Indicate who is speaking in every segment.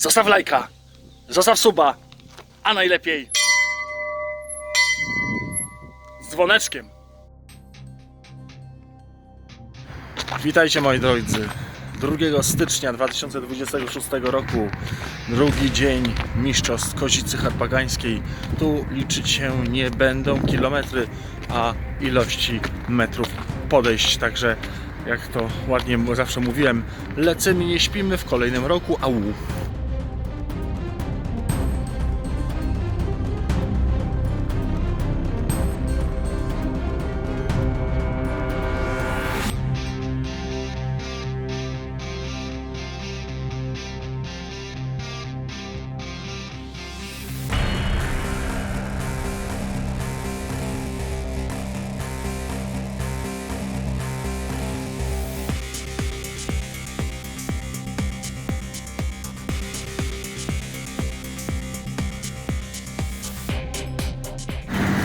Speaker 1: Zostaw lajka, zostaw suba, a najlepiej z dzwoneczkiem. Witajcie moi drodzy. 2 stycznia 2026 roku, drugi dzień Mistrzostw Kozicy Harpagańskiej. Tu liczyć się nie będą kilometry, a ilości metrów podejść. Także, jak to ładnie zawsze mówiłem, lecimy, nie śpimy w kolejnym roku. Au!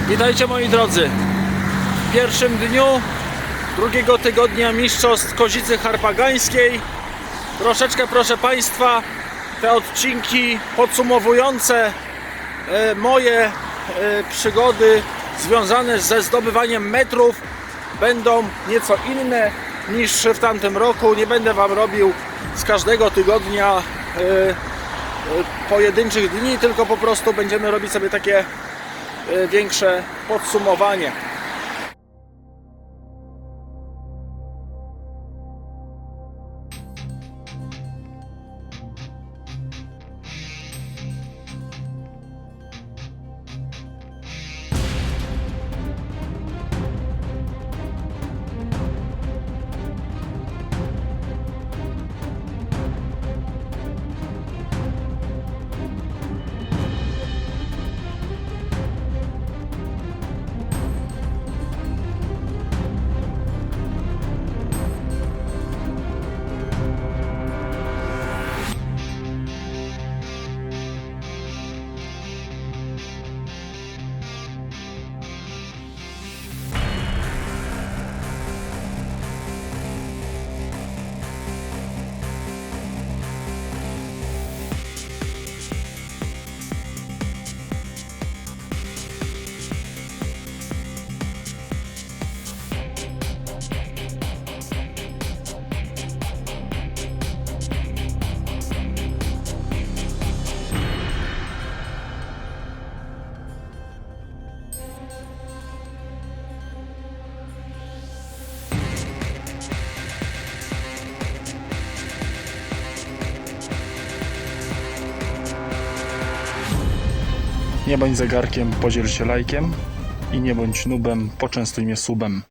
Speaker 1: Witajcie moi drodzy. W pierwszym dniu drugiego tygodnia Mistrzostw Kozicy Harpagańskiej. Troszeczkę, proszę Państwa, te odcinki podsumowujące e, moje e, przygody związane ze zdobywaniem metrów będą nieco inne niż w tamtym roku. Nie będę Wam robił z każdego tygodnia e, pojedynczych dni, tylko po prostu będziemy robić sobie takie większe podsumowanie. Nie bądź zegarkiem, podziel się lajkiem i nie bądź nubem, poczęstuj mnie subem.